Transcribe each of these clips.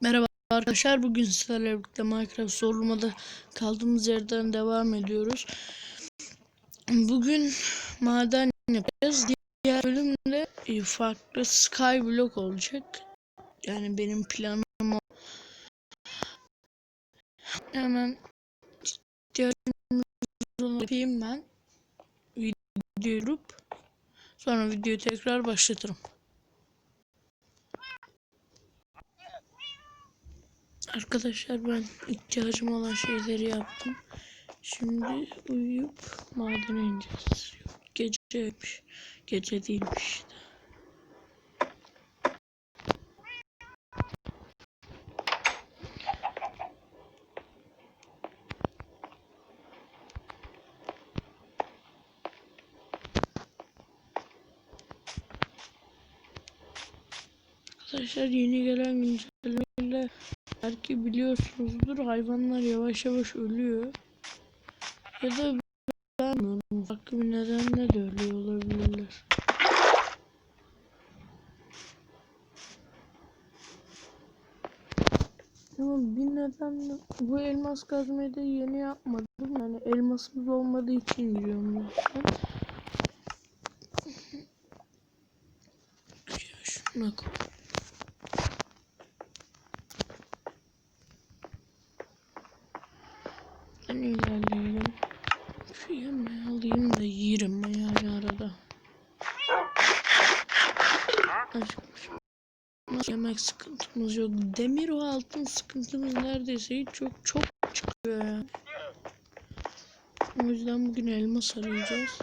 Merhaba arkadaşlar. Bugün sizlerle birlikte Minecraft sorulmada kaldığımız yerden devam ediyoruz. Bugün maden yapacağız. Diğer bölümde e, farklı skyblock olacak. Yani benim planım o. Hemen ihtiyacımız yapayım ben. Video durup sonra videoyu tekrar başlatırım. Arkadaşlar ben ihtiyacım olan şeyleri yaptım. Şimdi uyuyup madene ineceğiz. Geceymiş. Gece değilmiş. Arkadaşlar yeni gelen güncellemeyle belki biliyorsunuzdur hayvanlar yavaş yavaş ölüyor. Ya da bilmiyorum. Farklı bir nedenle de ölüyor olabilirler. Ama bir nedenle bu elmas kazmayı da yeni yapmadım. Yani elmasımız olmadığı için giriyorum. Ya şuna koy. Ben ilerleyelim. Şu yemeği alayım da yerim ben yani arada. Acıkmışım. Yemek sıkıntımız yok. Demir ve altın sıkıntımız neredeyse hiç çok çok çıkıyor yani. O yüzden bugün elmas arayacağız.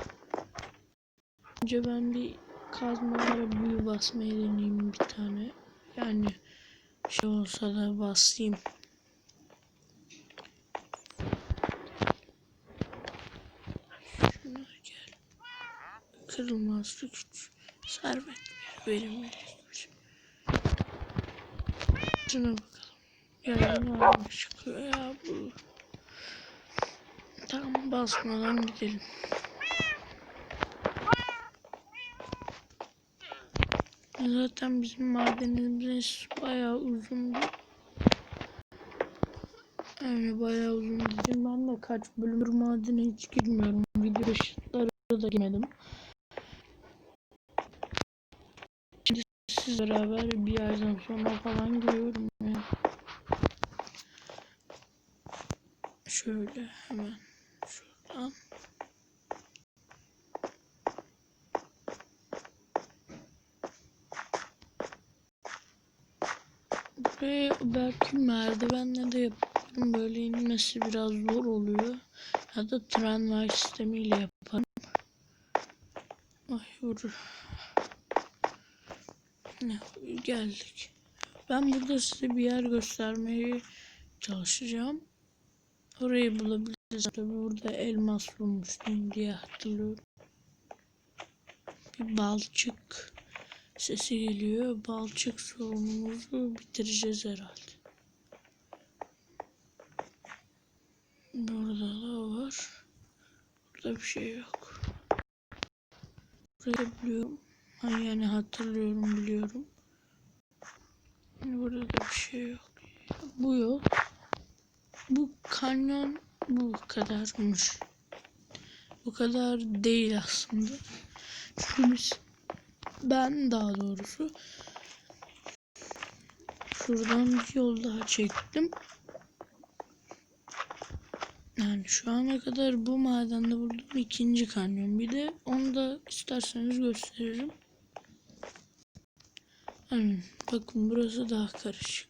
Önce ben bir kazmalara büyü basmayı deneyeyim bir tane. Yani şey olsa da basayım. Şuna gel. Kırılmaz güç. Servet verimli. Şuna bakalım. Yarın çıkıyor ya bu. Tamam basmadan gidelim. Zaten bizim madenimiz bayağı uzundu. Yani bayağı uzun dedim. Ben de kaç bölümdür madene hiç girmiyorum. Video ışıkları da girmedim. Şimdi siz beraber bir aydan sonra falan giriyorum ya. Şöyle hemen şuradan. Buraya belki merdivenle de yaparım. Böyle inmesi biraz zor oluyor. Ya da tramvay sistemiyle yaparım. Ay vurur. Ne geldik. Ben burada size bir yer göstermeye çalışacağım. Orayı bulabiliriz. Tabii burada elmas bulmuştum diye hatırlıyorum. Bir balçık sesi geliyor. Balçık sorunumuzu bitireceğiz herhalde. Burada da var. Burada bir şey yok. Burayı biliyorum. Yani hatırlıyorum biliyorum. Burada da bir şey yok. Bu yok. Bu kanyon bu kadarmış. Bu kadar değil aslında. Çünkü biz ben daha doğrusu şuradan bir yol daha çektim. Yani şu ana kadar bu madende bulduğum ikinci kanyon. Bir de onu da isterseniz gösteririm. Yani bakın burası daha karışık.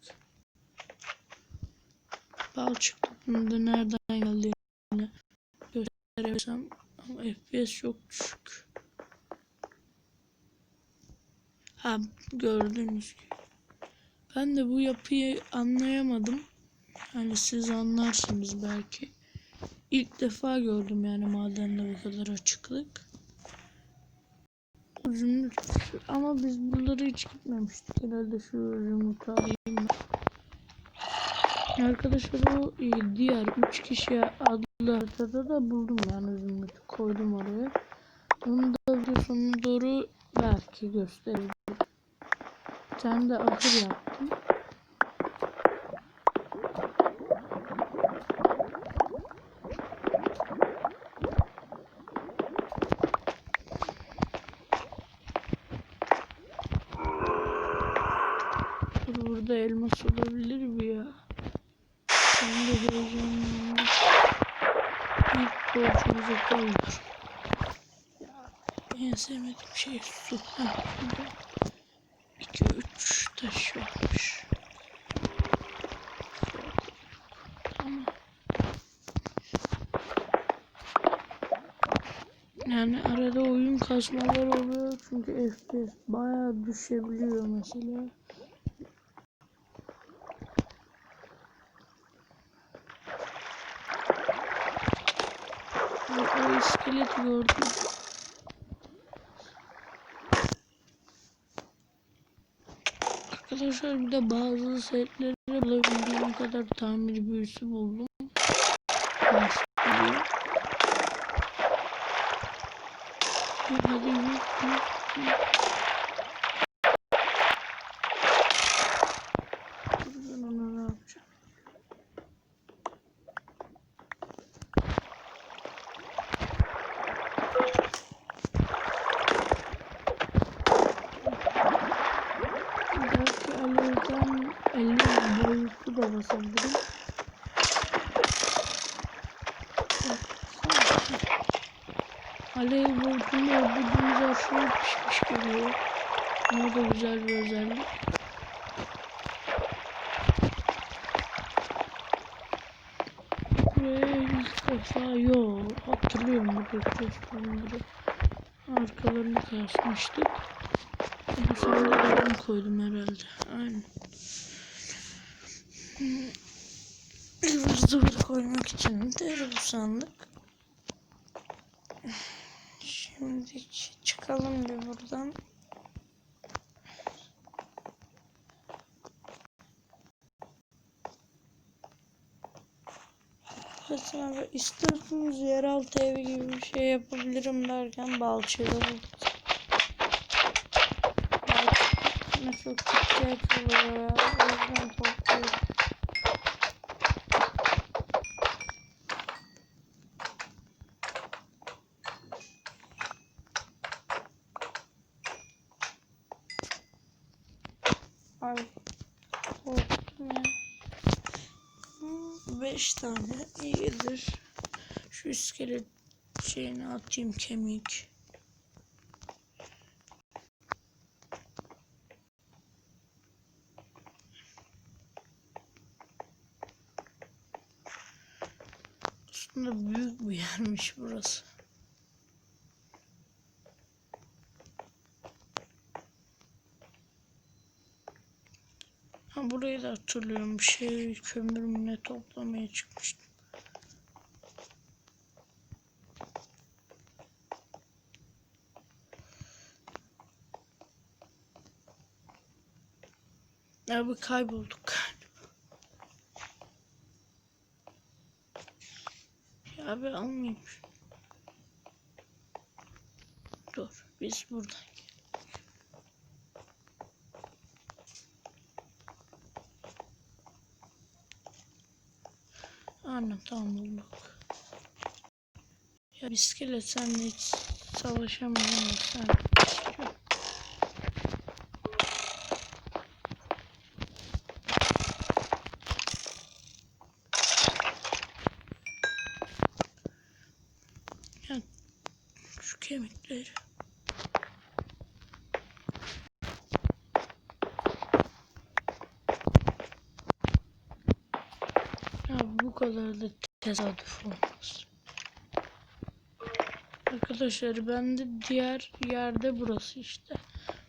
Balçık topunda nereden geldiğini gösterebilirsem ama FPS çok düşük. Ha gördüğünüz gibi. Ben de bu yapıyı anlayamadım. Hani siz anlarsınız belki. İlk defa gördüm yani madende bu kadar açıklık. Zümrüt. Ama biz buraları hiç gitmemiştik. Herhalde şu zümrütü alayım. Arkadaşlar o e, diğer 3 kişi adlı haritada da buldum yani zümrütü koydum oraya. Onu da video sonuna doğru belki gösterebilirim. Tane de ahır yaptım. burada elmas olabilir mi ya? Heyecanlandım. İlk borcumuzu. Ya, en sevmediğim şey su. Ha, şurada 2 3 taş varmış. Tamam. Yani arada oyun kasmalar oluyor çünkü FPS bayağı düşebiliyor mesela. O, o iskelet gördüm. Arkadaşlar bir de bazı setleri bulabildiğim kadar tamir büyüsü buldum. Nasıl oluyor? Hadi yürü, yürü, yürü. Dur ben ona ne yapacağım? Belki alevden 50 boyutu da basabilirim. Alev boyutunu öldürdüğümüz aşırı pişmiş geliyor. Ama da güzel bir özellik. Buraya ilk defa yo hatırlıyorum bu gösterimleri. Arkalarını kasmıştık. Bu ben koydum herhalde. Aynen. Ivır zıvır koymak için de bu sandık. Şimdi çıkalım bir buradan. Hasan abi isterseniz yeraltı evi gibi bir şey yapabilirim derken buldum. Ne çok ihtiyaç oluyor ya. O yüzden topluyorum. Ay. Korktum ya. Hmm, Beş tane iyidir. Şu iskelet şeyini atayım kemik. Aslında büyük bir yermiş burası. Ha burayı da hatırlıyorum. Bir şey kömür mü ne toplamaya çıkmıştım. Abi kaybolduk abi almayayım. Dur biz buradan Aynen tamam bulduk. Ya iskelet senle hiç savaşamayacağım sen. Ya şu kemikleri. Ya bu kadar da tesadüf olmaz. Arkadaşlar ben de diğer yerde burası işte.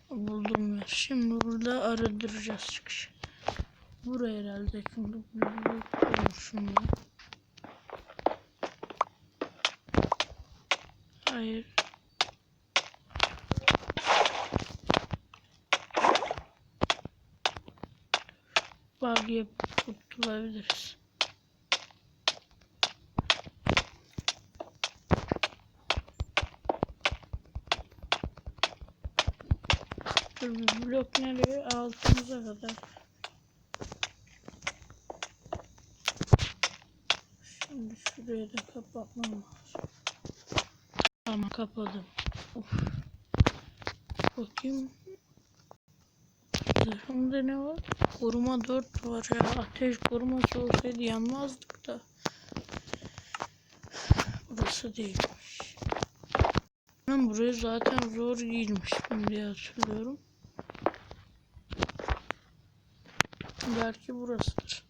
Buldum yer. Şimdi burada aradıracağız çıkışı. Buraya herhalde büyük oluşumda. Hayır. Bug yapıp kurtulabiliriz. Blok nereye? Altımıza kadar. Şimdi şurayı da kapatmam lazım. Tamam kapadım. Of. Bakayım. Zırhımda ne var? Koruma 4 var ya. Ateş koruması olsaydı yanmazdık da. Burası değilmiş. Ben buraya zaten zor girmiştim diye hatırlıyorum. Belki burasıdır.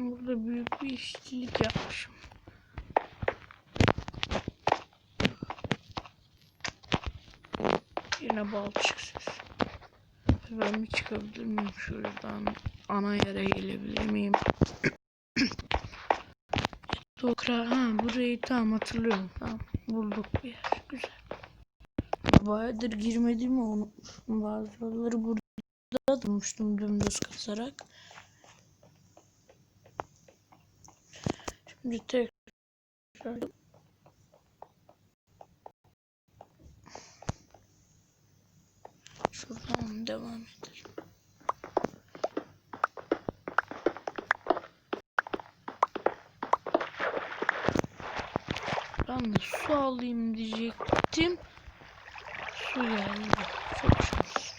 Ben burada büyük bir işçilik yapmışım. Yine balçık ses. Ben mi çıkabilir miyim şuradan? Ana yere gelebilir miyim? Dokra, ha burayı tam hatırlıyorum. Tamam bulduk bir yer. Güzel. Bayağıdır girmediğimi unutmuşum. Bazı yolları burada durmuştum dümdüz kazarak. Şimdi tekrar şuradan devam edelim. Ben de su alayım diyecektim. Su geldi. Çok şans.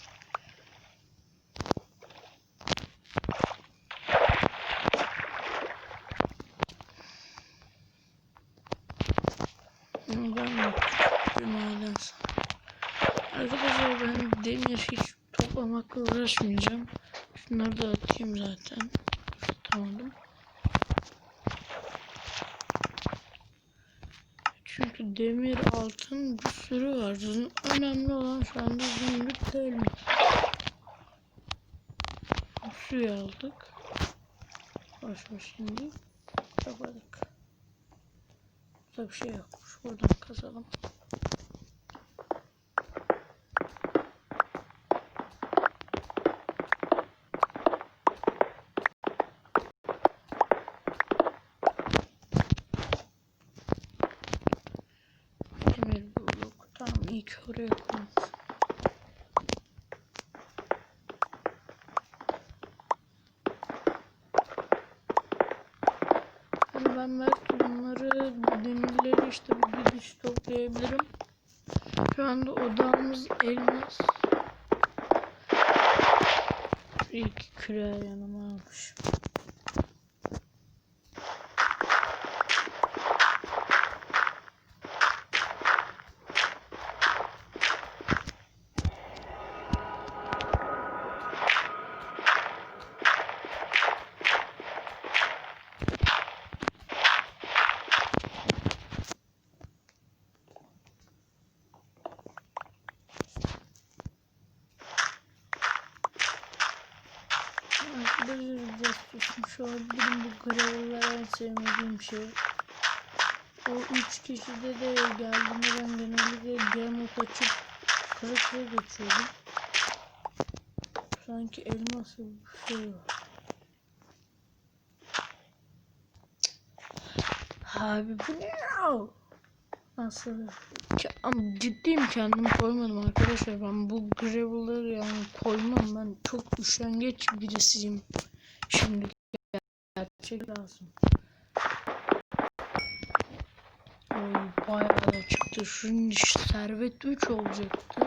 Ama Ben de bir maden Arkadaşlar ben demir hiç toplamakla uğraşmayacağım. Şunları da atayım zaten. Atamadım. Çünkü demir altın bir sürü var. Önemli olan şu anda zümrüt değil mi? Suyu aldık. Ver şimdi. Kapadık. Burada bir şey yokmuş. Buradan kazalım. Demir bulduk. Tamam iyi ki oraya koymuş. Hani ben belki bunları demirleri işte bir gidiş toplayabilirim. Şu anda odamız elmas. Bir iki küre yanıma almış. Arkadaşlar biraz susmuş olabilirim. Bu gravel'lar en sevmediğim şey. O üç kişide de geldiğinde ben genellikle game açıp kırıklığı geçiyordum. Sanki elmas gibi bir şey var. Abi bu ne ya? Nasıl? Ama ciddiyim kendim koymadım arkadaşlar. Ben bu gravel'ları yani koymam. Ben çok üşengeç birisiyim. Şimdi gerçek lazım. Oy bayağı da çıktı. Şimdi servet 3 olacaktı.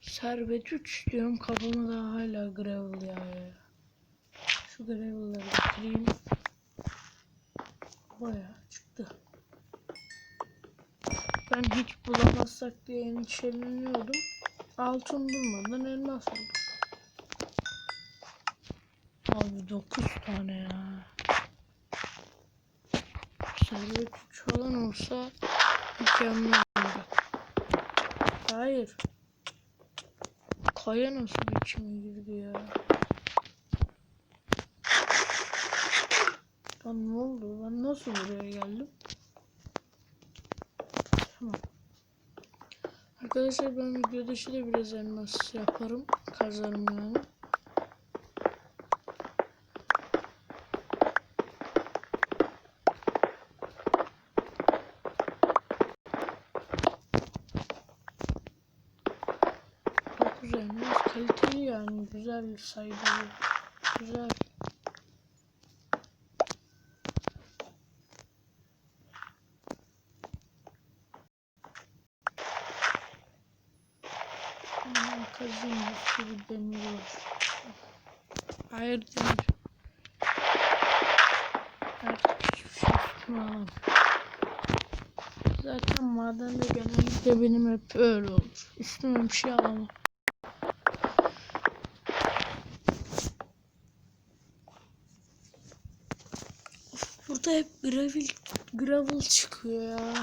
Servet 3 diyorum kafama da hala gravel ya. Şu gravel'ları bitireyim. Bayağı çıktı. Ben hiç bulamazsak diye endişeleniyordum. Altın bulmadan elmas buldum. Abi 9 tane ya. Servet 3 falan olsa mükemmel olacak. Hayır. Kaya nasıl içime girdi ya? Lan ne oldu? Ben nasıl buraya geldim? Tamam. Arkadaşlar ben video dışı da biraz elmas yaparım. Kazarım yani. Dokuz elmas kaliteli yani güzel sayılır. Güzel. Aman kazın bir sürü demir var. Hayır demir. Artık hiçbir şey üstüme alamam. Zaten madende genellikle benim hep öyle olur. Üstüme bir şey alamam. Burada hep gravel, gravel çıkıyor ya.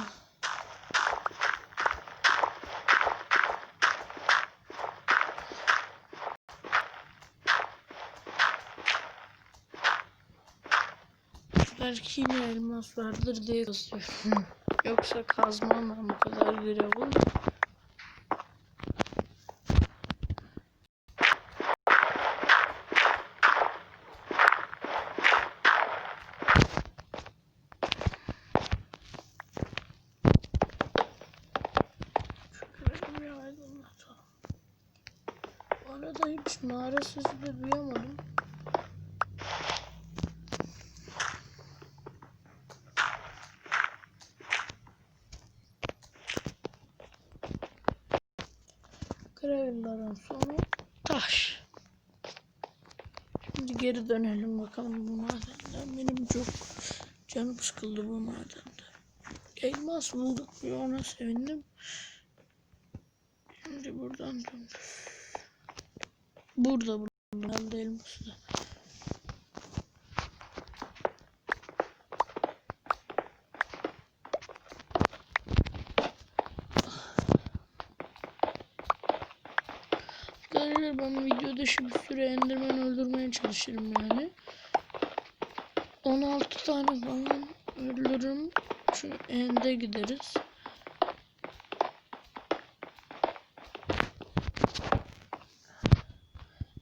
Belki yine elmas vardır diye kazıyorum. Yoksa kazmam ben bu kadar aydınlatalım. Bu arada hiç mağara sesi de duyamadım. Gravel'ların sonu taş. Şimdi geri dönelim bakalım bu madenden. Benim çok canım sıkıldı bu madende. Elmas bulduk bir ona sevindim. Şimdi buradan dönüyoruz. Burada buldum herhalde elması da. Arkadaşlar ben video dışı bir sürü enderman öldürmeye çalışırım yani. 16 tane falan öldürürüm. Şu ende gideriz.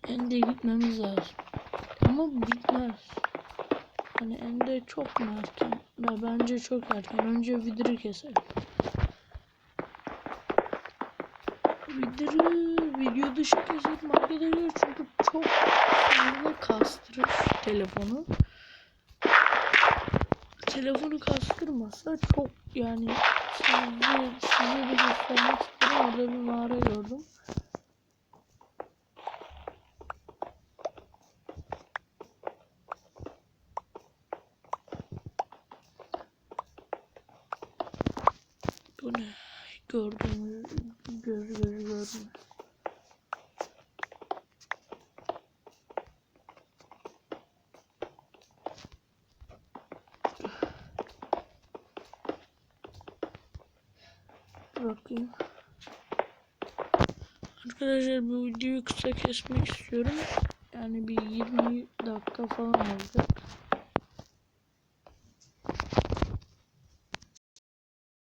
Ende gitmemiz lazım. Ama bitmez. Hani ende çok mu erken? Ya bence çok erken. Önce vidiri keselim. Vidiri video dışı keselim arkadaşlar çünkü çok fazla kastırır telefonu. Telefonu kastırmasa çok yani size, size de göstermek istedim. Orada bir mağara gördüm. Bu ne? Gördüm. Göz göz gördüm. Bakayım. Arkadaşlar bu videoyu kısa kesmek istiyorum. Yani bir 20 dakika falan oldu.